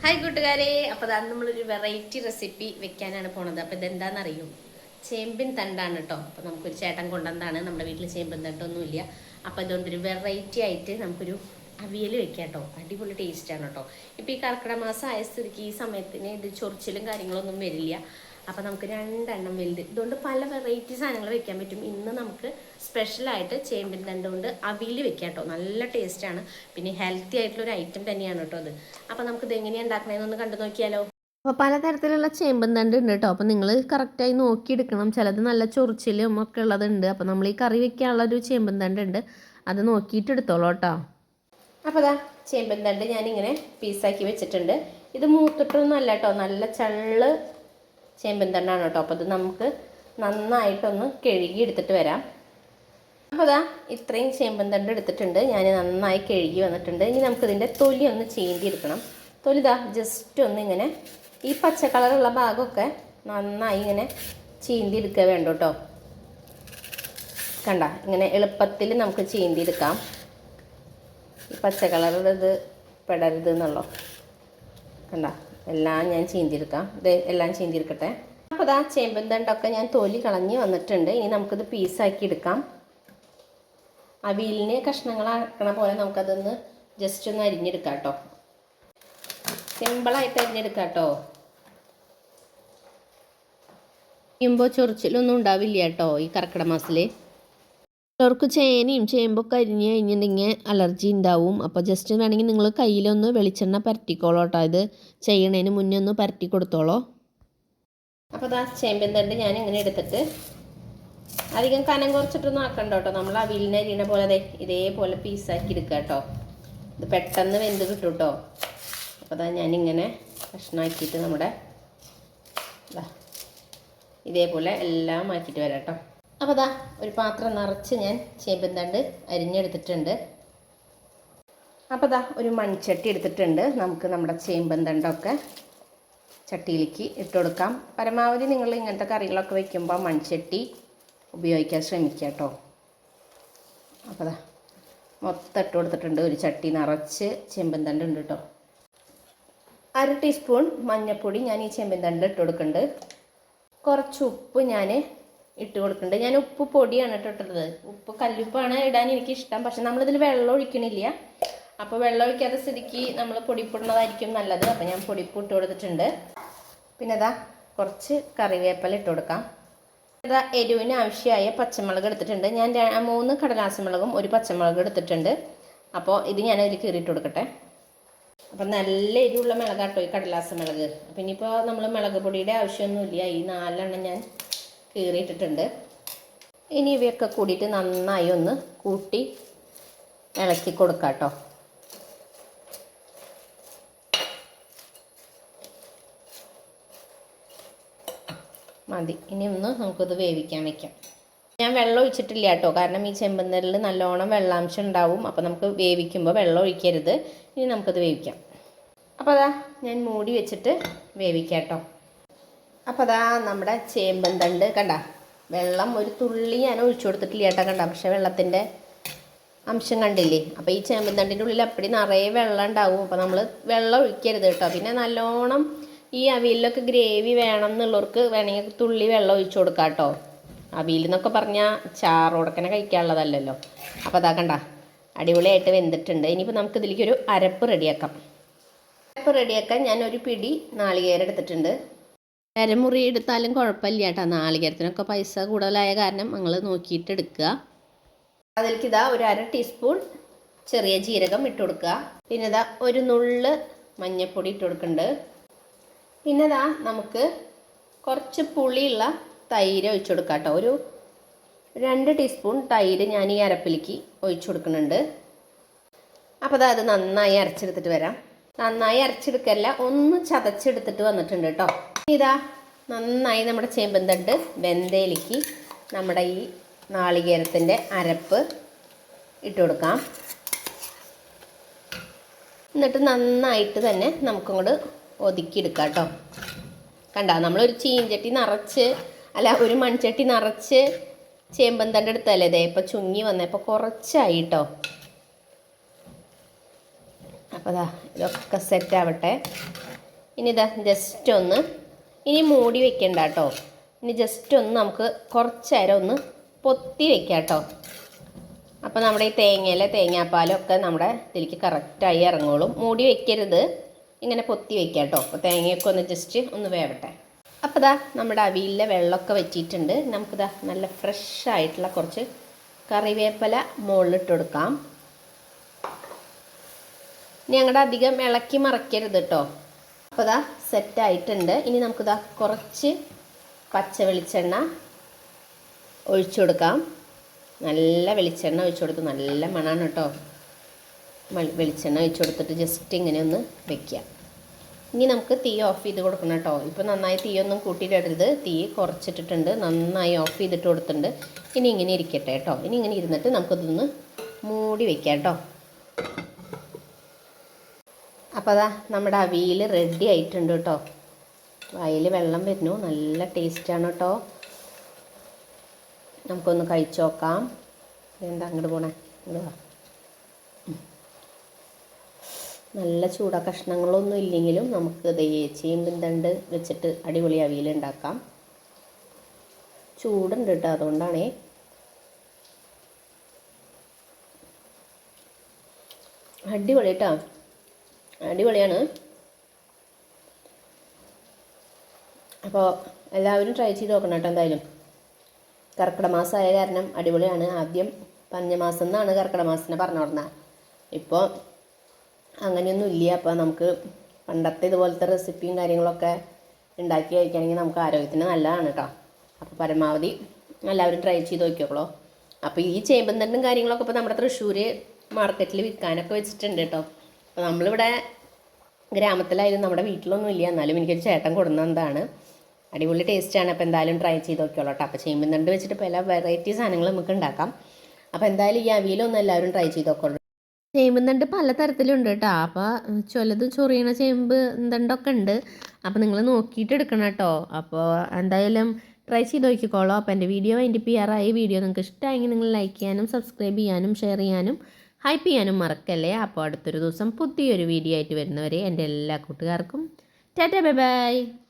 Hi കൂട്ടുകാരെ. അപ്പോൾ അതാണ് നമ്മളൊരു വെറൈറ്റി റെസിപ്പി വെക്കാനാണ് പോണത്. അപ്പോൾ ഇതെന്താണെന്നറിയും ചേമ്പിൻ തണ്ടാണ് കേട്ടോ അപ്പോൾ നമുക്കൊരു ചേട്ടൻ കൊണ്ടുവന്നതാണ്. നമ്മുടെ വീട്ടിൽ ചേമ്പിൻ തണ്ടൊന്നുമില്ല. അപ്പോൾ ഒരു വെറൈറ്റി ആയിട്ട് നമുക്കൊരു അവിയൽ വെക്കാം കേട്ടോ അടിപൊളി ടേസ്റ്റാണ് കേട്ടോ ഇപ്പോൾ ഈ കർക്കിടക മാസം ആയ സ്ഥിതിക്ക് ഈ സമയത്തിന് ഇത് ചൊറിച്ചിലും കാര്യങ്ങളൊന്നും വരില്ല. അപ്പോൾ നമുക്ക് രണ്ടെണ്ണം വലുത്. ഇതുകൊണ്ട് പല വെറൈറ്റി സാധനങ്ങൾ വെക്കാൻ പറ്റും. ഇന്ന് നമുക്ക് സ്പെഷ്യലായിട്ട് ചേമ്പിൻ തണ്ട് കൊണ്ട് അവിയിൽ വെക്കാം കേട്ടോ നല്ല ടേസ്റ്റാണ് പിന്നെ ഹെൽത്തി ആയിട്ടുള്ള ഒരു ഐറ്റം തന്നെയാണ് കേട്ടോ അത്. അപ്പോൾ എങ്ങനെയാ എങ്ങനെയാണ് ഉണ്ടാക്കണതെന്നൊന്ന് കണ്ടു നോക്കിയാലോ? അപ്പോൾ പലതരത്തിലുള്ള ചേമ്പൻ തണ്ട് ഉണ്ട് കേട്ടോ അപ്പോൾ നിങ്ങൾ കറക്റ്റായി നോക്കിയെടുക്കണം. ചിലത് നല്ല ചൊറിച്ചിലും ഒക്കെ ഉള്ളതുണ്ട്. അപ്പോൾ നമ്മൾ ഈ കറി വെക്കാനുള്ള ഒരു ചേമ്പൻ തണ്ട് ഉണ്ട്. അത് നോക്കിയിട്ട് എടുത്തോളൂ കേട്ടോ അപ്പോൾ അതാ ചേമ്പൻ തണ്ട് ഞാനിങ്ങനെ പീസാക്കി വെച്ചിട്ടുണ്ട്. ഇത് മൂത്തിട്ടൊന്നും അല്ല കേട്ടോ നല്ല ചള്ള് ചേമ്പൻ തണ്ടാണ് കേട്ടോ. അപ്പോൾ അത് നമുക്ക് നന്നായിട്ടൊന്ന് കഴുകി എടുത്തിട്ട് വരാം. അപ്പോൾ അതാ ഇത്രയും ചേമ്പൻ തണ്ട് എടുത്തിട്ടുണ്ട്. ഞാൻ നന്നായി കഴുകി വന്നിട്ടുണ്ട്. ഇനി നമുക്കിതിന്റെ തൊലി ഒന്ന് ചീന്തി എടുക്കണം തൊലി ഇതാ ജസ്റ്റ് ഒന്ന് ഇങ്ങനെ ഈ പച്ച കളറുള്ള ഭാഗമൊക്കെ നന്നായി ഇങ്ങനെ ചീന്തി എടുക്കുക വേണ്ട കേട്ടോ. കണ്ട? ഇങ്ങനെ എളുപ്പത്തിൽ നമുക്ക് ചീന്തി എടുക്കാം ഈ പച്ച കളറുടെ ഇത് പെടരുത് എന്നുള്ളൂ? കണ്ട? എല്ലാം ഞാൻ ചീന്തിയെടുക്കാം. ഇത് എല്ലാം ചീന്തിയെടുക്കട്ടെ. അപ്പോൾ ഇതാ ചേമ്പൻ തണ്ടൊക്കെ ഞാൻ തൊലി കളഞ്ഞ് വന്നിട്ടുണ്ട്. ഇനി നമുക്കിത് പീസാക്കി എടുക്കാം. അവിയലിന് കഷ്ണങ്ങളാക്കണ പോലെ നമുക്കതൊന്ന് ജസ്റ്റ് ഒന്ന് അരിഞ്ഞെടുക്കാം കേട്ടോ സിമ്പിളായിട്ട് അരിഞ്ഞെടുക്കാം കേട്ടോ ചെയ്യുമ്പോൾ ചൊറിച്ചിലൊന്നും ഉണ്ടാവില്ല കേട്ടോ ഈ കർക്കിടക മാസത്തിൽ ചിലർക്ക് ചേനയും ചേമ്പൊക്കെ അരിഞ്ഞ് കഴിഞ്ഞിട്ടുണ്ടെങ്കിൽ അലർജി ഉണ്ടാവും. അപ്പോൾ ജസ്റ്റ് വേണമെങ്കിൽ നിങ്ങൾ കയ്യിലൊന്ന് വെളിച്ചെണ്ണ പരട്ടിക്കോളൂ കേട്ടോ ഇത് ചെയ്യണതിന് മുന്നേ ഒന്ന് പരട്ടി കൊടുത്തോളോ. അപ്പോൾ ദാ ചേമ്പൻ തണ്ട് ഞാൻ ഇങ്ങനെ എടുത്തിട്ട് അധികം കനം കുറച്ചിട്ടൊന്നും ആക്കണ്ട കേട്ടോ നമ്മൾ അവിലിന് അരിയണ പോലെ അതെ ഇതേപോലെ പീസാക്കി എടുക്കുക കേട്ടോ ഇത് പെട്ടെന്ന് വെന്ത് കിട്ടും കേട്ടോ അപ്പോൾ അതാ ഞാനിങ്ങനെ കഷ്ണാക്കിയിട്ട് നമ്മുടെ ഇതാ ഇതേപോലെ എല്ലാം ആക്കിയിട്ട് വരാം കേട്ടോ അപ്പോൾ അതാ ഒരു പാത്രം നിറച്ച് ഞാൻ ചേമ്പും തണ്ട് അരിഞ്ഞെടുത്തിട്ടുണ്ട്. അപ്പോൾ അതാ ഒരു മൺചട്ടി എടുത്തിട്ടുണ്ട്. നമുക്ക് നമ്മുടെ ചേമ്പും തണ്ടൊക്കെ ചട്ടിയിലേക്ക് ഇട്ട് കൊടുക്കാം. പരമാവധി നിങ്ങൾ ഇങ്ങനത്തെ കറികളൊക്കെ വെക്കുമ്പോൾ മൺചട്ടി ഉപയോഗിക്കാൻ ശ്രമിക്കുക കേട്ടോ. അപ്പോൾ അതാ മൊത്തം ഇട്ട് കൊടുത്തിട്ടുണ്ട്. ഒരു ചട്ടി നിറച്ച് ചെമ്പൻ തണ്ട് ഉണ്ട് കേട്ടോ. അര ടീസ്പൂൺ മഞ്ഞൾപ്പൊടി ഞാൻ ഈ ചെമ്പൻ തണ്ട് ഇട്ട് കൊടുക്കുന്നുണ്ട്. കുറച്ച് ഉപ്പ് ഞാൻ ഇട്ട് കൊടുക്കുന്നുണ്ട് ഞാൻ ഉപ്പ് പൊടിയാണ് കേട്ടോ ഇട്ടത്. ഉപ്പ് കല്ലുപ്പാണ് ഇടാൻ എനിക്ക് ഇഷ്ടം പക്ഷെ നമ്മളിതിൽ വെള്ളം ഒഴിക്കണില്ല. അപ്പോൾ വെള്ളം ഒഴിക്കാത്ത സ്ഥിതിക്ക് നമ്മൾ പൊടിപ്പിടുന്നതായിരിക്കും നല്ലത്. അപ്പോൾ ഞാൻ പൊടിപ്പ് ഇട്ട് കൊടുത്തിട്ടുണ്ട്. പിന്നെ അതാ കുറച്ച് കറിവേപ്പില ഇട്ട് കൊടുക്കാം. ഇതാ എരിവിന് ആവശ്യമായ പച്ചമുളക് എടുത്തിട്ടുണ്ട്. ഞാൻ മൂന്ന് മൂന്ന് കടലാസമുളകും ഒരു പച്ചമുളക് എടുത്തിട്ടുണ്ട്. അപ്പോൾ ഇത് ഞാൻ അതിൽ കീറിയിട്ട് കൊടുക്കട്ടെ. അപ്പം നല്ല എരിവുള്ള മുളകാട്ടോ ഈ കടലാസ മുളക്. അപ്പം ഇനിയിപ്പോൾ നമ്മൾ മുളക് പൊടിയുടെ ആവശ്യമൊന്നുമില്ല. ഈ നാലെണ്ണം ഞാൻ കീറിയിട്ടിട്ടുണ്ട്. ഇനി ഇവയൊക്കെ കൂടിയിട്ട് നന്നായി ഒന്ന് കൂട്ടി ഇളക്കി കൊടുക്കാം കേട്ടോ മതി. ഇനി ഒന്ന് നമുക്കിത് വേവിക്കാൻ വെക്കാം. ഞാൻ വെള്ളം ഒഴിച്ചിട്ടില്ല കേട്ടോ. കാരണം ഈ ചെമ്പന്തലിൽ നല്ലോണം വെള്ളാംശം ഉണ്ടാവും. അപ്പോൾ നമുക്ക് വേവിക്കുമ്പോൾ വെള്ളം ഒഴിക്കരുത്. ഇനി നമുക്കത് വേവിക്കാം. അപ്പോൾ അതാ ഞാൻ മൂടി വെച്ചിട്ട് വേവിക്കാം കേട്ടോ. അപ്പോൾ അതാ നമ്മുടെ ചേമ്പൻ തണ്ട് കണ്ട? വെള്ളം ഒരു തുള്ളി ഞാൻ ഒഴിച്ചു കൊടുത്തിട്ടില്ല കേട്ടോ കണ്ട? പക്ഷേ വെള്ളത്തിന്റെ അംശം കണ്ടില്ലേ? അപ്പോൾ ഈ ചേമ്പൻ തണ്ടിന്റെ ഉള്ളിൽ അപ്പടി നിറയെ വെള്ളം ഉണ്ടാവും. അപ്പോൾ നമ്മൾ വെള്ളം ഒഴിക്കരുത് കേട്ടോ. പിന്നെ നല്ലോണം ഈ അവിയലിലൊക്കെ ഗ്രേവി വേണം എന്നുള്ളവർക്ക് വേണമെങ്കിൽ തുള്ളി വെള്ളം ഒഴിച്ചു കൊടുക്കാം കേട്ടോ. അവിയൽ എന്നൊക്കെ പറഞ്ഞാൽ ചാറോടക്കനെ കഴിക്കാനുള്ളതല്ലല്ലോ. അപ്പോൾ അതാ കണ്ട അടിപൊളിയായിട്ട് വെന്തിട്ടുണ്ട്. ഇനിയിപ്പോൾ നമുക്ക് ഇതിലേക്ക് ഒരു അരപ്പ് റെഡിയാക്കാം. അരപ്പ് റെഡിയാക്കാൻ ഞാൻ ഒരു പിടി നാളികേരം എടുത്തിട്ടുണ്ട്. അരമുറി എടുത്താലും കുഴപ്പമില്ല കേട്ടോ. നാളികേരത്തിനൊക്കെ പൈസ കൂടുതലായ കാരണം നിങ്ങൾ നോക്കിയിട്ട് എടുക്കുക അതിലേക്ക് ഇതാ ഒരു അര ടീസ്പൂൺ ചെറിയ ജീരകം ഇട്ട് കൊടുക്കുക. പിന്നെ ഇതാ ഒരു നുള്ള് മഞ്ഞൾപ്പൊടി ഇട്ട് കൊടുക്കുന്നുണ്ട്. പിന്നെ ഇതാ നമുക്ക് കുറച്ച് പുളിയുള്ള തൈര് ഒഴിച്ചു കൊടുക്കാം കേട്ടോ. ഒരു രണ്ട് ടീസ്പൂൺ തൈര് ഞാൻ ഈ അരപ്പിലേക്ക് ഒഴിച്ചു കൊടുക്കുന്നുണ്ട്. അപ്പോൾ അതാ അത് നന്നായി അരച്ചെടുത്തിട്ട് വരാം. നന്നായി അരച്ചെടുക്കല്ല ഒന്ന് ചതച്ചെടുത്തിട്ട് വന്നിട്ടുണ്ട് കേട്ടോ. ഇതാ നന്നായി നമ്മുടെ ചേമ്പന്തണ്ട് വെന്തയിലേക്ക് നമ്മുടെ ഈ നാളികേരത്തിന്റെ അരപ്പ് ഇട്ട് കൊടുക്കാം. എന്നിട്ട് നന്നായിട്ട് തന്നെ നമുക്കങ്ങോട്ട് ഒതുക്കിയെടുക്കാം കേട്ടോ. കണ്ട നമ്മളൊരു ചീഞ്ചട്ടി നിറച്ച് അല്ല ഒരു മൺചട്ടി നിറച്ച് ചേമ്പന്തണ്ട് എടുത്തല്ലേ ഇതേ ഇപ്പം ചുങ്ങി വന്നപ്പോൾ കുറച്ചായി കേട്ടോ. അപ്പോൾ ഇതാ ഇതൊക്കെ സെറ്റ് ആവട്ടെ. ഇനി ഇതാ ജസ്റ്റ് ഒന്ന് ഇനി മൂടി വെക്കണ്ട കേട്ടോ ഇനി ജസ്റ്റ് ഒന്ന് നമുക്ക് കുറച്ച് നേരം ഒന്ന് പൊത്തി വെക്കാം കേട്ടോ അപ്പോൾ നമ്മുടെ ഈ തേങ്ങയിലെ തേങ്ങാപ്പാലൊക്കെ നമ്മുടെ ഇതിലേക്ക് കറക്റ്റായി ഇറങ്ങോളും മൂടി വെക്കരുത്. ഇങ്ങനെ പൊത്തി വെക്കാം കേട്ടോ അപ്പോൾ തേങ്ങയൊക്കെ ഒന്ന് ജസ്റ്റ് ഒന്ന് വേവട്ടെ. അപ്പോൾ ദാ നമ്മുടെ അവിയിലെ വെള്ളമൊക്കെ വെച്ചിട്ടുണ്ട് നമുക്കിതാ നല്ല ഫ്രഷ് ആയിട്ടുള്ള കുറച്ച് കറിവേപ്പില മുകളിലിട്ട് കൊടുക്കാം. ഞങ്ങളുടെ അധികം ഇളക്കി മറക്കരുത് കേട്ടോ അപ്പോൾ ഇതാ സെറ്റായിട്ടുണ്ട് ഇനി നമുക്കിതാ കുറച്ച് പച്ച വെളിച്ചെണ്ണ ഒഴിച്ചു കൊടുക്കാം. നല്ല വെളിച്ചെണ്ണ ഒഴിച്ചു കൊടുത്ത് നല്ല മണമാണ് കേട്ടോ. വെളി- വെളിച്ചെണ്ണ ഒഴിച്ചു കൊടുത്തിട്ട് ജസ്റ്റ് ഇങ്ങനെ ഒന്ന് വെക്കുക. ഇനി നമുക്ക് തീ ഓഫ് ചെയ്ത് കൊടുക്കണം കേട്ടോ. ഇപ്പോൾ നന്നായി തീയൊന്നും കൂട്ടിയിടരുത്. തീ കുറച്ചിട്ടിട്ടുണ്ട്. നന്നായി ഓഫ് ചെയ്തിട്ട് കൊടുത്തിട്ടുണ്ട്. ഇനി ഇങ്ങനെ ഇരിക്കട്ടെ കേട്ടോ. ഇനി ഇങ്ങനെ ഇരുന്നിട്ട് നമുക്കിതൊന്ന് മൂടി വെക്കാം കേട്ടോ. അപ്പോൾ അതാ നമ്മുടെ അവിയൽ റെഡി ആയിട്ടുണ്ട് കേട്ടോ വായിൽ വെള്ളം വരുന്നു. നല്ല ടേസ്റ്റാണ് കേട്ടോ നമുക്കൊന്ന് കഴിച്ചു നോക്കാം. എന്താ അങ്ങോട്ട് പോണേ? ഇങ്ങോട്ട്. നല്ല ചൂട. കഷ്ണങ്ങളൊന്നും ഇല്ലെങ്കിലും നമുക്ക് ദേ ചേമ്പും വെച്ചിട്ട് അടിപൊളി അവിയൽ ഉണ്ടാക്കാം ചൂടുണ്ട് കേട്ടോ അതുകൊണ്ടാണേ. അടിപൊളി കേട്ടോ അടിപൊളിയാണ്. അപ്പോൾ എല്ലാവരും ട്രൈ ചെയ്ത് നോക്കണം കേട്ടോ എന്തായാലും. കർക്കിടക മാസമായ കാരണം അടിപൊളിയാണ്. ആദ്യം പഞ്ഞമാസം എന്നാണ് കർക്കിടക മാസത്തിനെ പറഞ്ഞു തുടങ്ങുന്നത് ഇപ്പോൾ അങ്ങനെയൊന്നും ഇല്ല. അപ്പോൾ നമുക്ക് പണ്ടത്തെ ഇതുപോലത്തെ റെസിപ്പിയും കാര്യങ്ങളൊക്കെ ഉണ്ടാക്കി കഴിക്കുകയാണെങ്കിൽ നമുക്ക് ആരോഗ്യത്തിന് നല്ലതാണ് കേട്ടോ. അപ്പോൾ പരമാവധി എല്ലാവരും ട്രൈ ചെയ്ത് നോക്കിയോളൂ അപ്പോൾ ഈ ചേമ്പന്തണ്ടും കാര്യങ്ങളൊക്കെ ഇപ്പോൾ നമ്മുടെ തൃശ്ശൂർ മാർക്കറ്റിൽ വിൽക്കാനൊക്കെ വെച്ചിട്ടുണ്ട് കേട്ടോ. അപ്പോൾ നമ്മളിവിടെ ഗ്രാമത്തിലായാലും നമ്മുടെ വീട്ടിലൊന്നും ഇല്ല എന്നാലും എനിക്കൊരു ചേട്ടൻ കൊടുക്കുന്നതാണ് അടിപൊളി ടേസ്റ്റാണ് അപ്പോൾ എന്തായാലും ട്രൈ ചെയ്ത് നോക്കിയോളൂ കേട്ടോ അപ്പോൾ ചെയ്യുമ്പോൾ തണ്ട് വെച്ചിട്ട് പല വെറൈറ്റി സാധനങ്ങൾ നമുക്ക് ഉണ്ടാക്കാം. അപ്പോൾ എന്തായാലും ഈ അവിയലൊന്നും എല്ലാവരും ട്രൈ ചെയ്ത് നോക്കുള്ളൂ പല തരത്തിലുണ്ട് കേട്ടോ അപ്പോൾ ചിലത് ചൊറിയണ ചേമ്പ് തണ്ടൊക്കെ ഉണ്ട്. അപ്പോൾ നിങ്ങൾ നോക്കിയിട്ട് എടുക്കണം കേട്ടോ അപ്പോൾ എന്തായാലും ട്രൈ ചെയ്ത് നോക്കിക്കോളൂ. അപ്പോൾ എന്റെ വീഡിയോ അതിന്റെ പി ആറായി വീഡിയോ നിങ്ങൾക്ക് ഇഷ്ടമായെങ്കിൽ നിങ്ങൾ ലൈക്ക് ചെയ്യാനും സബ്സ്ക്രൈബ് ചെയ്യാനും ഷെയർ ചെയ്യാനും ഹൈപ്പ് ചെയ്യാനും മറക്കല്ലേ അപ്പോൾ അടുത്തൊരു ദിവസം പുതിയൊരു വീഡിയോ ആയിട്ട് വരുന്നവരെ എന്റെ എല്ലാ കൂട്ടുകാർക്കും ടാറ്റ ബൈ ബൈ.